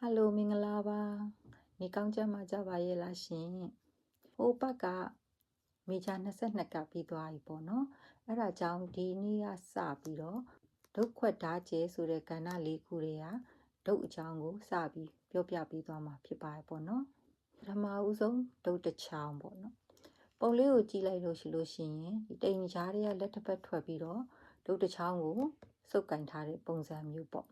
ဟယ်လိုမင်္ဂလာပါနေကောင်းကြမှာကြပါရဲ့လားရှင်ဟိုဘက်ကမေဂျာ22ကပြီးသွားပြီပေါ့နော်အဲ့ဒါကြောင့်ဒီနေ့ကစပြီးတော့ဒုတ်ခွက်ဓာတ်ကျဲဆိုတဲ့ကဏ္ဍလေးခုတွေကဒုတ်အကြောင်းကိုစပြီးပြောပြပေးသွားမှာဖြစ်ပါတယ်ပေါ့နော်ပထမဦးဆုံးဒုတ်တစ်ချောင်းပေါ့နော်ပုံလေးကိုကြည့်လိုက်လို့ရှိလို့ရှိရင်ဒီတိမ်ကြားတွေကလက်တစ်ဖက်ထွက်ပြီးတော့ဒုတ်တစ်ချောင်းကိုစုပ်ကင်ထားတဲ့ပုံစံမျိုးပေါ့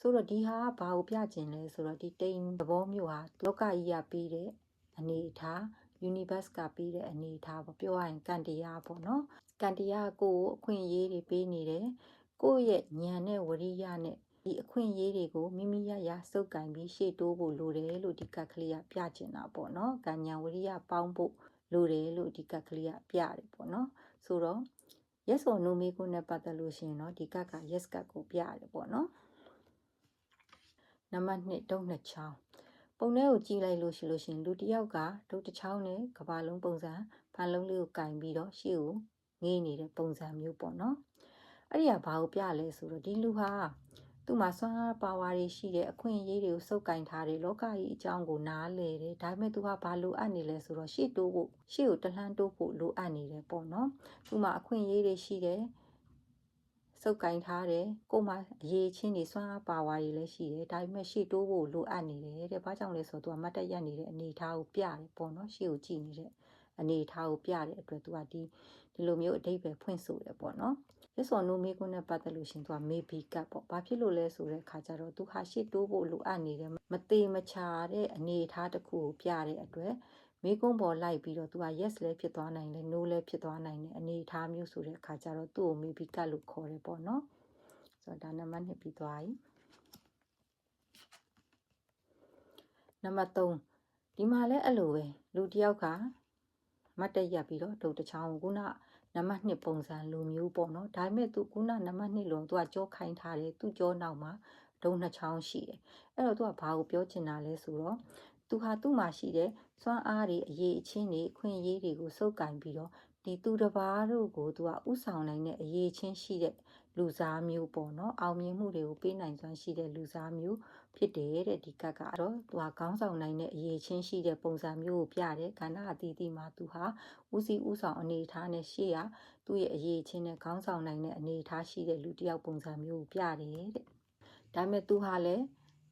ဆိုတော့ဒီဟာကဘာကိုပြကျင်လဲဆိုတော့ဒီတိမ်သဘောမျိုးဟာလောကကြီးကပြီးတဲ့အနေအထား universe ကပြီးတဲ့အနေအထားပေါ့ပြောရရင်ကံတရားပေါ့နော်ကံတရားကိုအခွင့်အရေးတွေပေးနေတယ်ကိုယ့်ရဲ့ဉာဏ်နဲ့ဝရိယနဲ့ဒီအခွင့်အရေးတွေကိုမိမိရရစုပ်ကင်ပြီးရှေ့တိုးဖို့လိုတယ်လို့ဒီကတ်ကလေးကပြကျင်တာပေါ့နော်ကံဉာဏ်ဝရိယပေါင်းဖို့လိုတယ်လို့ဒီကတ်ကလေးကပြတယ်ပေါ့နော်ဆိုတော့ yes or no မေးခွန်းနဲ့ပတ်သက်လို့ရှိရင်တော့ဒီကတ်က yes ကတ်ကိုပြရတယ်ပေါ့နော် နံပါတ်1တုံးနှစ်ချောင်းပုံထဲကိုကြည့်လိုက်လို့ရှိလို့ရှင်လူတစ်ယောက်ကဒုတ်တစ်ချောင်းနဲ့ကဘာလုံးပုံစံဖန်လုံးလေးကိုကင်ပြီးတော့ရှေ့ကိုငေးနေတဲ့ပုံစံမျိုးပေါ့နော်အဲ့ဒီကဘာကိုပြလဲဆိုတော့ဒီလူဟာသူ့မှာစွမ်းအားပါဝါတွေရှိတဲ့အခွင့်အရေးတွေကိုစုပ်ကင်ထားတယ်လောကကြီးအကြောင်းကိုနားလည်တယ်ဒါပေမဲ့သူကဘာလိုအပ်နေလဲဆိုတော့ရှေ့တိုးဖို့ရှေ့ကိုတလှမ်းတိုးဖို့လိုအပ်နေတယ်ပေါ့နော်သူ့မှာအခွင့်အရေးတွေရှိတယ် စုပ်ကင်ထားတယ်ကို့မှာအရေးချင်းတွေစွမ်းအားပါဝါတွေလည်းရှိတယ်ဒါပေမဲ့ရှေ့တိုးဖို့လိုအပ်နေတယ်တဲ့ဘာကြောင့်လဲဆိုတော့သူကမတ်တက်ရက်နေတဲ့အနေအထားကိုပြတယ်ပေါ့နော်ရှေ့ကိုကြည့်နေတဲ့အနေအထားကိုပြတဲ့အတွက်သူကဒီဒီလိုမျိုးအတိတ်ပဲဖွင့်ဆိုတယ်ပေါ့နော်ရစော်နိုမေကွန်းနဲ့ပတ်သက်လို့ရှင်သူက maybe ကပ်ပေါ့ဘာဖြစ်လို့လဲဆိုတဲ့ခါကျတော့သူဟာရှေ့တိုးဖို့လိုအပ်နေတဲ့မသေးမချာတဲ့အနေအထားတစ်ခုကိုပြတဲ့အတွက် မေကွန်းပေါ်လိုက်ပြီးတော့သူက yes လည်းဖြစ်သွားနိုင်တယ် no လည်းဖြစ်သွားနိုင်တယ်အနေအထားမျိုးဆိုတဲ့ခါကျတော့သူ့ကို maybe ကပ်လို့ခေါ်တယ်ပေါ့နော်ဆိုတော့ဒါနံပါတ်2ပြီးသွားပြီနံပါတ်3ဒီမှာလည်းအဲ့လိုပဲလူတစ်ယောက်ကမတ်တက်ရက်ပြီးတော့ဒုတ်တစ်ချောင်းခုနနံပါတ်2ပုံစံလိုမျိုးပေါ့နော်ဒါပေမဲ့သူခုနနံပါတ်2လုံးသူကကြောခိုင်းထားတယ်သူကြောနောက်မှာဒုံနှစ်ချောင်းရှိတယ်အဲ့တော့သူကဘာကိုပြောချင်တာလဲဆိုတော့ သူဟာသူ့မှာရှိတဲ့စွမ်းအားတွေအရေးအချင်းတွေအခွင့်အရေးတွေကိုစုပ်ကင်ပြီးတော့ဒီသူတစ်ပါးတို့ကိုသူကဥဆောင်နိုင်တဲ့အရေးချင်းရှိတဲ့လူစားမျိုးပေါ့နော်အောင်မြင်မှုတွေကိုပေးနိုင်စွမ်းရှိတဲ့လူစားမျိုးဖြစ်တယ်တဲ့ဒီကတ်ကတော့သူကခေါင်းဆောင်နိုင်တဲ့အရေးချင်းရှိတဲ့ပုံစံမျိုးကိုပြတယ်ခန္ဓာအသီးသီးမှာသူဟာဦးစီးဦးဆောင်အနေအထားနဲ့ရှေ့ရသူ့ရဲ့အရေးချင်းနဲ့ခေါင်းဆောင်နိုင်တဲ့အနေအထားရှိတဲ့လူတစ်ယောက်ပုံစံမျိုးကိုပြတယ်တဲ့ဒါပေမဲ့သူဟာလည်း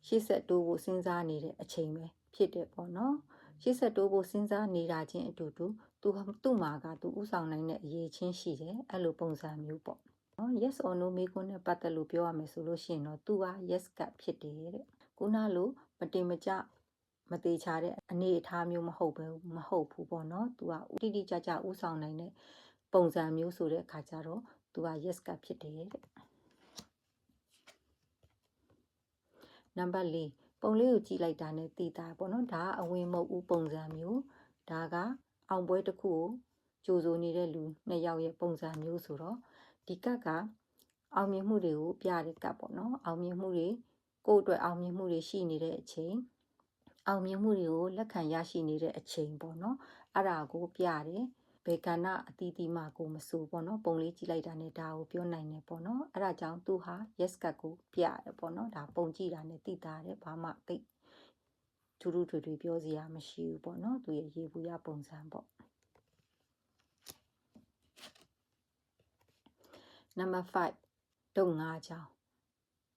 ရှေ့ဆက်တိုးဖို့စဉ်းစားနေတဲ့အချိန်ပဲ ဖြစ်တယ်ပေါ့နော်ရှေ့ဆက်တိုးဖို့စဉ်းစားနေတာချင်းအတူတူသူသူ့မှာကသူဥဆောင်နိုင်တဲ့အရေးချင်းရှိတယ်အဲ့လိုပုံစံမျိုးပေါ့နော် yes or no မေးခွန်းနဲ့ပတ်သက်လို့ပြောရမယ်ဆိုလို့ရှိရင်တော့သူက yes ကဖြစ်တယ်တဲ့ခုနလိုမတင်မကြမသေးချတဲ့အနေအထားမျိုးမဟုတ်ပဲမဟုတ်ဘူးပေါ့နော်သူကတိတိကျကျဥဆောင်နိုင်တဲ့ပုံစံမျိုးဆိုတဲ့အခါကျတော့သူက yes ကဖြစ်တယ်တဲ့နံပါတ်4 ပုံလေးကိုကြည့်လိုက်တာနဲ့သိတာပေါ့နော်ဒါကအဝင်မဟုတ်ဘူးပုံစံမျိုးဒါကအောင်ပွဲတစ်ခုကိုကြိုဆိုနေတဲ့လူနှစ်ယောက်ရဲ့ပုံစံမျိုးဆိုတော့ဒီကတ်ကအောင်မြင်မှုတွေကိုပြတဲ့ကတ်ပေါ့နော်အောင်မြင်မှုတွေကိုယ့်အတွက်အောင်မြင်မှုတွေရှိနေတဲ့အချိန်အောင်မြင်မှုတွေကိုလက်ခံရရှိနေတဲ့အချိန်ပေါ့နော်အဲ့ဒါကိုပြတယ် ဘယ်ကဏ္ဍအသီးသီးမှကိုမစိုးပေါ့နော်ပုံလေးကြည့်လိုက်တာနဲ့ဒါကိုပြောနိုင်တယ်ပေါ့နော်အဲ့ဒါကြောင့်သူဟာ yes ကတ်ကိုပြတယ်ပေါ့နော်ဒါပုံကြည့်တာနဲ့သိတာတယ်ဘာမှသိထူးထူးထွေထွေပြောစရာမရှိဘူးပေါ့နော်သူရဲ့ရေဘူးရပုံစံပေါ့နံပါတ်5ဒုံ၅ချောင်း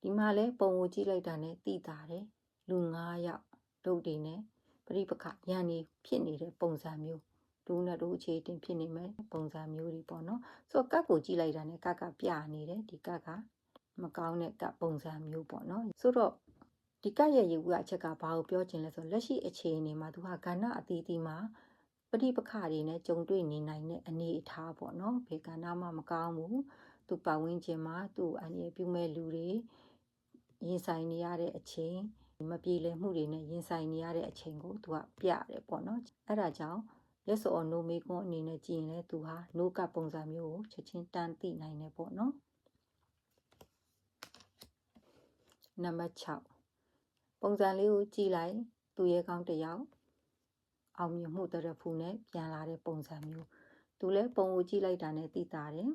ဒီမှာလဲပုံကိုကြည့်လိုက်တာနဲ့သိတာတယ်လူ9ယောက်ဒုတ်တွေနဲ့ပြိပခရန်နေဖြစ်နေတဲ့ပုံစံမျိုး ဒူးနဲ့ဒူးအခြေတင်ဖြစ်နေမယ်ပုံစံမျိုးတွေပေါ့နော်ဆိုတော့ကတ်ကိုကြည့်လိုက်တာနဲ့ကတ်ကပြနေတယ်ဒီကတ်ကမကောင်းတဲ့ကတ်ပုံစံမျိုးပေါ့နော်ဆိုတော့ဒီကတ်ရဲ့ရေဘူးအချက်ကဘာကိုပြောချင်လဲဆိုလက်ရှိအခြေအနေမှာသူဟာကဏ္ဍအသီးသီးမှာပဋိပက္ခတွေနဲ့ကြုံတွေ့နေနိုင်တဲ့အနေအထားပေါ့နော်ဘေကဏ္ဍမှမကောင်းဘူးသူ့ပတ်ဝန်းကျင်မှာသူ့အန္တရာယ်ပြုမဲ့လူတွေရင်ဆိုင်နေရတဲ့အချိန်မပြေလည်မှုတွေနဲ့ရင်ဆိုင်နေရတဲ့အချိန်ကိုသူကပြတယ်ပေါ့နော်အဲ့ဒါကြောင့် yes or no မေးခွန်းအနေနဲ့ကြည့်ရင်လည်းသူဟာ no ကပုံစံမျိုးကိုချက်ချင်းတန်းသိနိုင်တယ်ပေါ့နော်နံပါတ်6ပုံစံလေးကိုကြည့်လိုက် သူရဲကောင်းတစ်ယောက်အောင်မြင်မှုတရဖူနဲ့ပြန်လာတဲ့ပုံစံမျိုးသူလည်းပုံကိုကြည့်လိုက်တာနဲ့သိတာတယ်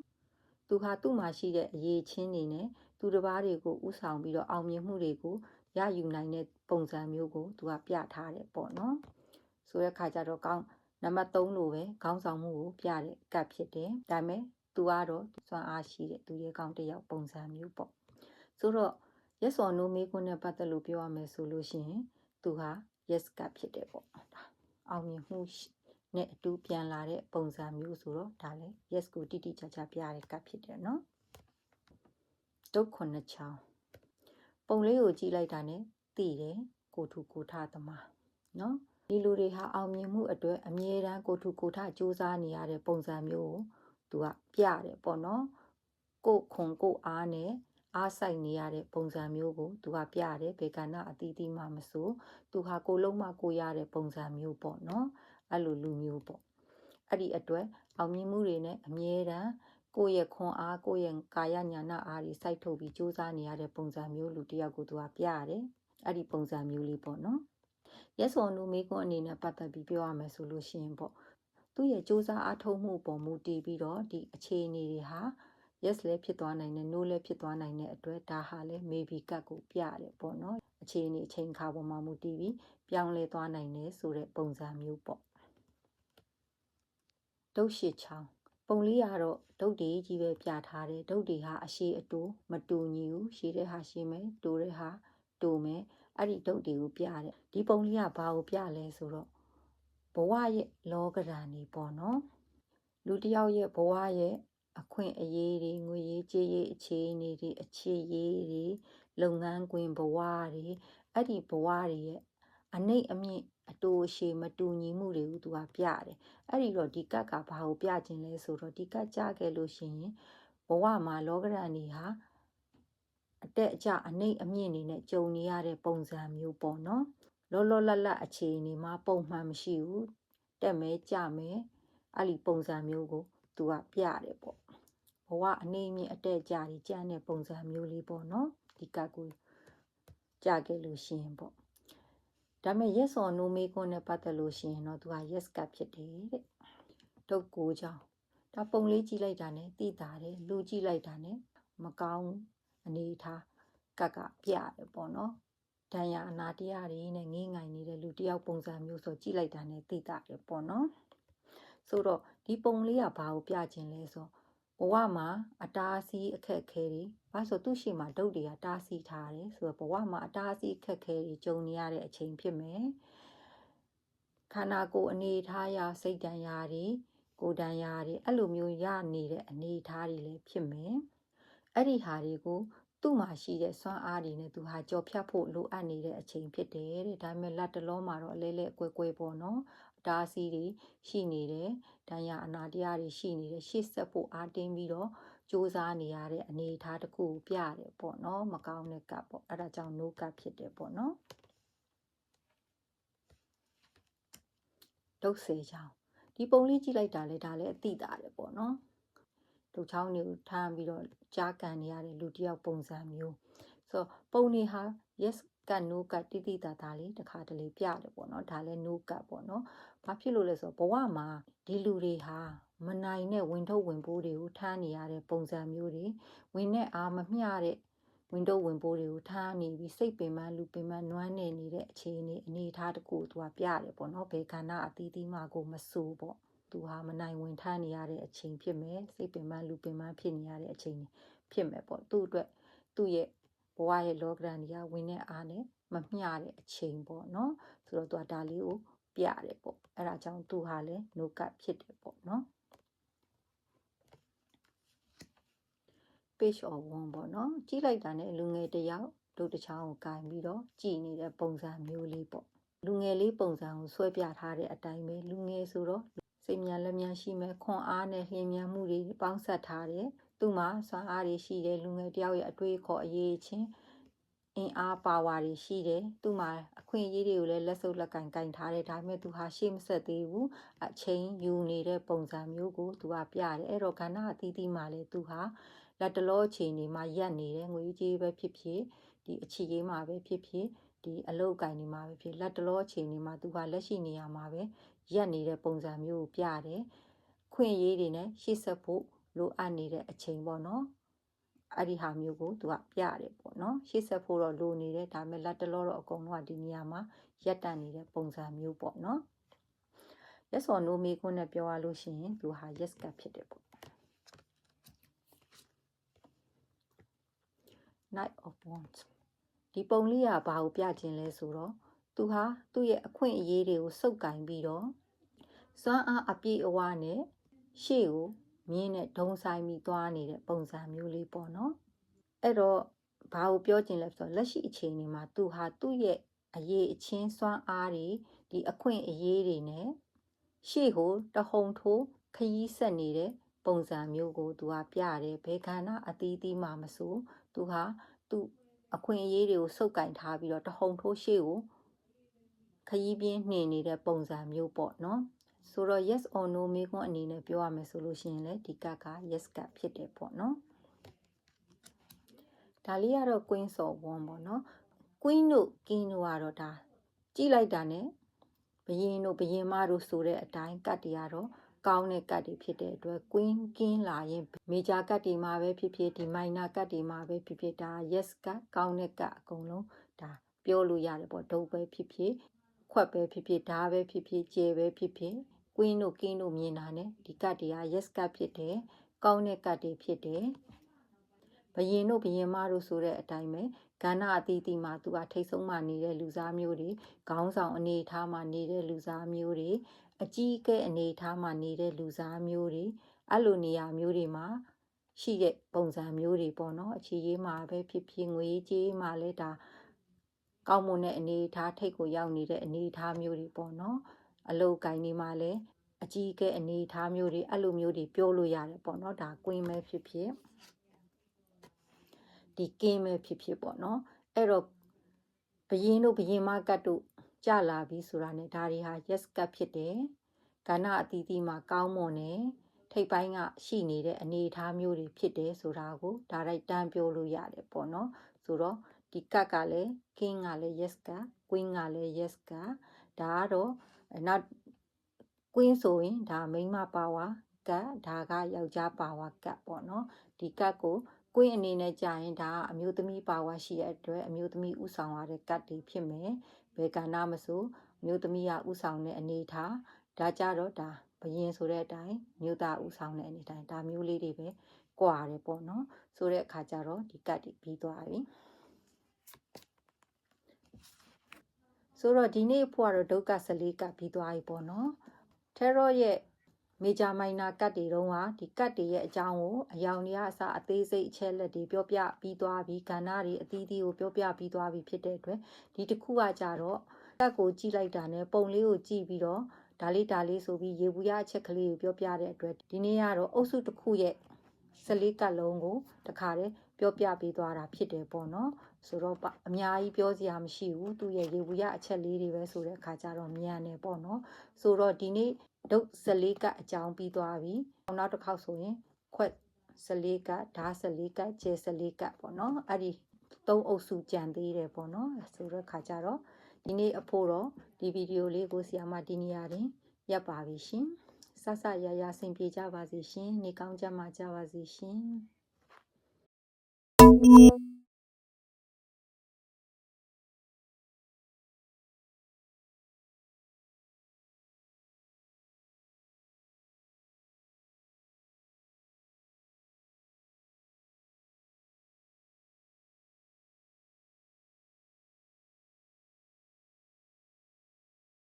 သူဟာသူ့မှာရှိတဲ့အရေးချင်းတွေနဲ့သူသူတစ်ပါးတွေကိုဥဆောင်ပြီးတော့အောင်မြင်မှုတွေကိုရယူနိုင်တဲ့ပုံစံမျိုးကိုသူကပြထားတယ်ပေါ့နော်ဆိုတဲ့အခါကျတော့ကောင်း နံပါတ်3လိုပဲခေါင်းဆောင်မှုကိုပြတဲ့ကတ်ဖြစ်တယ်ဒါပေမဲ့သူကတော့စွမ်းအားရှိတဲ့သူရဲကောင်းတစ်ယောက်ပုံစံမျိုးပေါ့ဆိုတော့ yes or no မေးခွန်းနဲ့ပတ်သက်လို့ပြောရမယ်ဆိုလို့ရှိရင်သူဟာ yes ကဖြစ်တယ်ပေါ့ဒါအောင်မြင်မှုနဲ့အတူပြန်လာတဲ့ပုံစံမျိုးဆိုတော့ဒါလည်း yes ကိုတိတိကျကျပြတဲ့ကဖြစ်တယ်နော်ဒုတ်ခုနှစ်ချောင်းပုံလေးကိုကြည့်လိုက်တာနဲ့သိတယ်ကိုထုကိုထသမားနော် ဒီလူတွေဟာအောင်မြင်မှုအတွက်အမြဲတမ်းကိုထုကိုထစူးစမ်းနေရတဲ့ပုံစံမျိုးကိုသူကပြတယ်ပေါ့နော်ကိုခွန်ကိုအားနဲ့အားဆိုင်နေရတဲ့ပုံစံမျိုးကိုသူကပြတယ်ဘေကနာအတီးတီးမှမဆိုသူဟာကိုလုံးမကိုရတဲ့ပုံစံမျိုးပေါ့နော်အဲ့လိုလူမျိုးပေါ့အဲ့ဒီအတွက်အောင်မြင်မှုတွေနဲ့အမြဲတမ်းကိုယ့်ရဲ့ခွန်အားကိုယ့်ရဲ့ကာယညာနာအားတွေစိုက်ထုတ်ပြီးစူးစမ်းနေရတဲ့ပုံစံမျိုးလူတစ်ယောက်ကိုသူကပြရတယ်အဲ့ဒီပုံစံမျိုးလေးပေါ့နော် ရက်စော်နူမေကွန်းအနေနဲ့ပတ်သက်ပြီးပြောရမယ်ဆိုလို့ရှိရင်ပေါ့သူ့ရဲ့စူးစမ်းအားထုတ်မှုပေါ်မူတည်ပြီးတော့ဒီအခြေအနေတွေဟာ yes လည်းဖြစ်သွားနိုင်တယ် no လည်းဖြစ်သွားနိုင်တဲ့အတွက်ဒါဟာလည်း maybe ကတ်ကိုပြရတယ်ပေါ့နော်အခြေအနေအချိန်ခါပေါ်မှာမူတည်ပြီးပြောင်းလဲသွားနိုင်တယ်ဆိုတဲ့ပုံစံမျိုးပေါ့ဒုတ်ရှိချောင်းပုံလေးကတော့ဒုတ်တွေကြီးပဲပြထားတယ်ဒုတ်တွေဟာအရှိအတူမတူညီဘူးရှိတဲ့ဟာရှိမယ်တူတဲ့ဟာတူမယ် အဲ့ဒီဒုတ်တွေကိုပြတယ်ဒီပုံလေးကဘာကိုပြလဲဆိုတော့ဘဝရဲ့လောကဓာတ်နေပေါ့နော်လူတစ်ယောက်ရဲ့ဘဝရဲ့အခွင့်အရေးတွေငွေရေးကြေးရေးအခြေအနေတွေအခြေရေးတွေလုပ်ငန်းခွင်ဘဝတွေအဲ့ဒီဘဝတွေရဲ့အနှိတ်အမြင့်အတူအရှိမတူညီမှုတွေကိုသူကပြတယ်အဲ့ဒီတော့ဒီကတ်ကဘာကိုပြခြင်းလဲဆိုတော့ဒီကတ်ကြားခဲ့လို့ရှိရင်ဘဝမှာလောကရန်နေဟာ အတက်အကျအနှိတ်အမြင့်နေနဲ့ကြုံနေရတဲ့ပုံစံမျိုးပေါ့နော်လောလောလတ်လတ်အခြေအနေမှာပုံမှန်မရှိဘူးတက်မဲကြမဲအဲ့ဒီပုံစံမျိုးကိုသူကပြတယ်ပေါ့ဘဝအနေမြင့်အတက်ကြကြီးကြမ်းတဲ့ပုံစံမျိုးလေးပေါ့နော်ဒီကတ်ကိုကြခဲ့လို့ရှိရင်ပေါ့ဒါပေမဲ့ yes or no မေးခွန်းနဲ့ပတ်သက်လို့ရှိရင်တော့သူက yes ကဖြစ်တယ်တဲ့တုတ်ကိုကြောင်းဒါပုံလေးကြည့်လိုက်တာနဲ့သိတာတယ်လူကြည့်လိုက်တာနဲ့မကောင်း အနေထားကကပြတယ်ပေါ့နော်ဒဏ်ရာအနာတရားတွေနဲ့ငေးငိုင်နေတဲ့လူတယောက်ပုံစံမျိုးဆိုကြည့်လိုက်တာနဲ့သိတာတယ်ပေါ့နော်ဆိုတော့ဒီပုံလေးကဘာကိုပြခြင်းလဲဆိုဘဝမှာအတားအဆီးအခက်အခဲတွေဘာဆိုသူ့ရှိမှာဒုတ်တွေကတားဆီးထားတယ်ဆိုတော့ဘဝမှာအတားအဆီးအခက်အခဲတွေကြုံနေရတဲ့အချိန်ဖြစ်မယ်ခန္ဓာကိုယ်အနေထားရစိတ်တန်ရာတွေကိုယ်တန်ရာတွေအဲ့လိုမျိုးရနေတဲ့အနေထားတွေလည်းဖြစ်မယ် အဲ့ဒီဟာတွေကိုသူ့မှာရှိတဲ့စွမ်းအားတွေနဲ့သူဟာကြော်ဖြတ်ဖို့လိုအပ်နေတဲ့အချိန်ဖြစ်တယ်တဲ့ဒါပေမဲ့လက်တလုံးမှာတော့အလဲလဲအကွဲကွဲပေါ့နော်တားဆီးတွေရှိနေတယ်။ဒဏ်ရာအနာတရားတွေရှိနေတယ်။ရှေ့ဆက်ဖို့အားတင်းပြီးတော့စ조사နေရတဲ့အနေအထားတစ်ခုကိုပြတယ်ပေါ့နော်။မကောင်းတဲ့ကပ်ပေါ့။အဲ့ဒါကြောင့် no ကပ်ဖြစ်တယ်ပေါ့နော်။ဒုတ်စေချောင်းဒီပုံလေးကြည့်လိုက်တာလေဒါလည်းအတိတာတယ်ပေါ့နော်။ ဒုတ်ချောင်းတွေကိုထမ်းပြီးတော့ကြားကန်နေရတဲ့လူတစ်ယောက်ပုံစံမျိုးဆိုတော့ပုံနေဟာ yes ကတ် no ကတ်တိတိတတာလေးတစ်ခါတလေပြတယ်ပေါ့နော်ဒါလည်း no ကတ်ပေါ့နော်ဘာဖြစ်လို့လဲဆိုတော့ဘဝမှာဒီလူတွေဟာမနိုင်တဲ့ဝင်ထုတ်ဝင်ပိုးတွေကိုထားနေရတဲ့ပုံစံမျိုးတွေဝင်နဲ့အားမမျှတဲ့ဝင်တော့ဝင်ပိုးတွေကိုထားနေပြီးစိတ်ပင်ပန်းလူပင်ပန်းနွမ်းနေနေတဲ့အခြေအနေအနေအထားတကူသူကပြတယ်ပေါ့နော်ဘေခန္ဓာအသီးသီးမှကိုမဆူပေါ့ သူဟာမနိုင်ဝင်ထားနေရတဲ့အချိန်ဖြစ်မယ်စိတ်ပင်ပန်းလူပင်ပန်းဖြစ်နေရတဲ့အချိန်ဖြစ်မယ်ပေါ့သူ့အတွက်သူ့ရဲ့ဘဝရဲ့လောကရန်ကြီးကဝင်တဲ့အားနဲ့မမျှတဲ့အချိန်ပေါ့နော်ဆိုတော့သူကဒါလေးကိုပြတယ်ပေါ့အဲ့ဒါကြောင့်သူဟာလည်း no cut ဖြစ်တယ်ပေါ့နော် page or one ပေါ့နော်ကြည့်လိုက်တာနဲ့လူငယ်တယောက်ဒုတ်တချောင်းကိုကင်ပြီးတော့ကြည်နေတဲ့ပုံစံမျိုးလေးပေါ့လူငယ်လေးပုံစံကိုဆွဲပြထားတဲ့အတိုင်းပဲလူငယ်ဆိုတော့ စိတ်မြန်လက်မြန်ရှိမဲ့ခွန်အားနဲ့လျင်မြန်မှုတွေပေါင်းဆက်ထားတယ်သူ့မှာစွမ်းအားတွေရှိတယ်လူငယ်တယောက်ရဲ့အတွေးခေါ်အရေးချင်းအင်အားပါဝါတွေရှိတယ်သူ့မှာအခွင့်အရေးတွေကိုလည်းလက်စုပ်လက်ကင်ကင်ထားတယ်ဒါပေမဲ့သူဟာရှေ့မဆက်သေးဘူးအချိန်ယူနေတဲ့ပုံစံမျိုးကိုသူကပြတယ်အဲ့တော့ကဏ္ဍအသီးသီးမှာလည်းသူဟာလက်တလောအချိန်တွေမှာရက်နေတယ်ငွေကြေးပဲဖြစ်ဖြစ်ဒီအချီရေးမှာပဲဖြစ်ဖြစ်ဒီအလုတ်ကင်တွေမှာပဲဖြစ်လက်တလောအချိန်တွေမှာသူဟာလက်ရှိနေရာမှာပဲ ရက်နေတဲ့ပုံစံမျိုးကိုပြတယ်ခွင့်ရေးတွေနဲ့ရှေ့ဆက်ဖို့လိုအပ်နေတဲ့အချိန်ပေါ့နော်အဲ့ဒီဟာမျိုးကိုသူကပြရတယ်ပေါ့နော်ရှေ့ဆက်ဖို့တော့လိုနေတယ်ဒါပေမဲ့လက်တလောတော့အကုန်လုံးကဒီနေရာမှာရက်တန့်နေတဲ့ပုံစံမျိုးပေါ့နော် yes or no မေးခွန်းနဲ့ပြောရလို့ရှိရင်သူဟာ yes ကဖြစ်တယ်ပေါ့ Knight of Wands ဒီပုံလေးကဘာကိုပြခြင်းလဲဆိုတော့ သူဟာသူ့ရဲ့အခွင့်အရေးတွေကိုစုပ်ကင်ပြီးတော့စွမ်းအားအပြည့်အဝနဲ့ရှေ့ကိုမြင်းနဲ့ဒုံဆိုင်ပြီးသွားနေတဲ့ပုံစံမျိုးလေးပေါ့နော်အဲ့တော့ဘာကိုပြောခြင်းလဲဆိုတော့လက်ရှိအခြေအနေမှာသူဟာသူ့ရဲ့အရေးအချင်းစွမ်းအားတွေဒီအခွင့်အရေးတွေနဲ့ရှေ့ကိုတဟုန်ထိုးခရီးဆက်နေတဲ့ပုံစံမျိုးကိုသူကပြရတယ်ဘယ်ခန္ဓာအသီးသီးမှမဆိုသူဟာသူ့အခွင့်အရေးတွေကိုစုပ်ကင်ထားပြီးတော့တဟုန်ထိုးရှေ့ကို ခရီးပြင်းနှင်နေတဲ့ပုံစံမျိုးပေါ့နော်ဆိုတော့ yes or no မေးခွန်းအနေနဲ့ပြောရမယ်ဆိုလို့ရှိရင်လည်းဒီကတ်က yes ကတ်ဖြစ်တယ်ပေါ့နော်ဒါလေးကတော့ queen of wands ပေါ့နော် queen တို့ king တို့ကတော့ဒါကြည့်လိုက်တာ ਨੇ ဘယင်းတို့ဘယင်းမတို့ဆိုတဲ့အတိုင်းကတ်တွေကတော့ကောင်းတဲ့ကတ်တွေဖြစ်တဲ့အတွက် queen king လာရင် major ကတ်တွေမှာပဲဖြစ်ဖြစ်ဒီ minor ကတ်တွေမှာပဲဖြစ်ဖြစ်ဒါ yes ကတ်ကောင်းတဲ့ကတ်အကုန်လုံးဒါပြောလို့ရတယ်ပေါ့ဒုတ်ပဲဖြစ်ဖြစ် ခွက်ပဲဖြစ်ဖြစ်ဓာပဲဖြစ်ဖြစ်ကျဲပဲဖြစ်ဖြစ် queen တို့ king တို့မြင်တာ ਨੇ ဒီကတ်တွေက yes ကတ်ဖြစ်တယ်ကောင်းတဲ့ကတ်တွေဖြစ်တယ်ဘယင်တို့ဘယင်မတို့ဆိုတဲ့အတိုင်းပဲကဏ္ဍအသီးသီးမှာသူကထိတ်ဆုံးမှနေတဲ့လူစားမျိုးတွေခေါင်းဆောင်အနေအထားမှာနေတဲ့လူစားမျိုးတွေအကြီးအကဲအနေအထားမှာနေတဲ့လူစားမျိုးတွေအဲ့လိုနေရာမျိုးတွေမှာရှိတဲ့ပုံစံမျိုးတွေပေါ့နော်အခြေရေးမှာပဲဖြစ်ဖြစ်ငွေကြေးမှာလည်းဒါ ကောင်းမွန်တဲ့အနေအထားထိတ်ကိုရောက်နေတဲ့အနေအထားမျိုးတွေပေါ့နော်အလုတ်ကိုင်းနေမှာလည်းအကြီးအကဲအနေအထားမျိုးတွေအဲ့လိုမျိုးတွေပြောလို့ရတယ်ပေါ့နော်ဒါကွင်းပဲဖြစ်ဖြစ်ဒီကင်းပဲဖြစ်ဖြစ်ပေါ့နော်အဲ့တော့ဘယင်းတို့ဘယင်းမကတ်တို့ကြလာပြီဆိုတာ ਨੇ ဒါတွေဟာ yes ကတ်ဖြစ်တယ်ကဏ္ဍအသီးသီးမှာကောင်းမွန်တယ်ထိပ်ပိုင်းကရှိနေတဲ့အနေအထားမျိုးတွေဖြစ်တယ်ဆိုတာကိုဒါရိုက်တန်းပြောလို့ရတယ်ပေါ့နော်ဆိုတော့ ဒီကတ်ကလည်း king ကလည်း yes က queen ကလည်း yes ကဒါကတော့နောက် queen ဆိုရင်ဒါမိန်းမပါဝါကတ်ဒါကယောက်ျားပါဝါကတ်ပေါ့နော်ဒီကတ်ကိုကွင်းအနေနဲ့ကြာရင်ဒါအမျိုးသမီးပါဝါရှိတဲ့အတွက်အမျိုးသမီးဥဆောင်ရတဲ့ကတ်တွေဖြစ်မယ်ဘယ်ကဏ္ဍမဆိုအမျိုးသမီးကဥဆောင်တဲ့အနေထားဒါကြတော့ဒါဘယင်ဆိုတဲ့အတိုင်းမြို့သားဥဆောင်တဲ့အနေတိုင်းဒါမျိုးလေးတွေပဲကွာတယ်ပေါ့နော်ဆိုတဲ့အခါကျတော့ဒီကတ်တွေပြီးသွားပြီ ဆိုတော့ဒီနေ့ဖို့ကတော့ဒုက္ခ14ကပြီးသွားပြီပေါ့နော် terror ရဲ့ major minor ကတ်တွေတုံးကဒီကတ်တွေရဲ့အကြောင်းကိုအယောင်တွေကအစအသေးစိတ်အချက်လက်တွေပြောပြပြီးသွားပြီးကဏ္ဍတွေအသီးသီးကိုပြောပြပြီးသွားပြီးဖြစ်တဲ့အတွက်ဒီတစ်ခုကကြတော့ကတ်ကိုကြည့်လိုက်တာနဲ့ပုံလေးကိုကြည့်ပြီးတော့ဒါလေးဒါလေးဆိုပြီးရေဘူးရအချက်ကလေးကိုပြောပြတဲ့အတွက်ဒီနေ့ကတော့အုပ်စုတစ်ခုရဲ့ 14ကတ်လုံးကိုတခါတည်းပြောပြပေးသွားတာဖြစ်တယ်ပေါ့နော်ဆိုတော့အများကြီးပြောစရာမရှိဘူးသူ့ရဲ့ရေဘူးရအချက်လေးတွေပဲဆိုတဲ့အခါကျတော့မြန်နေပေါ့နော်ဆိုတော့ဒီနေ့ဒုတ်14ကအကြောင်းပြီးသွားပြီနောက်တစ်ခေါက်ဆိုရင်ခွက်14ကဓာ14ကကျဲ14ကပေါ့နော်အဲ့ဒီသုံးအုပ်စုကြံသေးတယ်ပေါ့နော်ဆိုတော့ခါကြတော့ဒီနေ့အဖို့တော့ဒီဗီဒီယိုလေးကိုဆီယာမဒီနေရာတွင်ရပ်ပါပြီရှင် ဆဆရရဆင်ပြေကြပါစေရှင် နေကောင်းကြမှာကြပါစေရှင်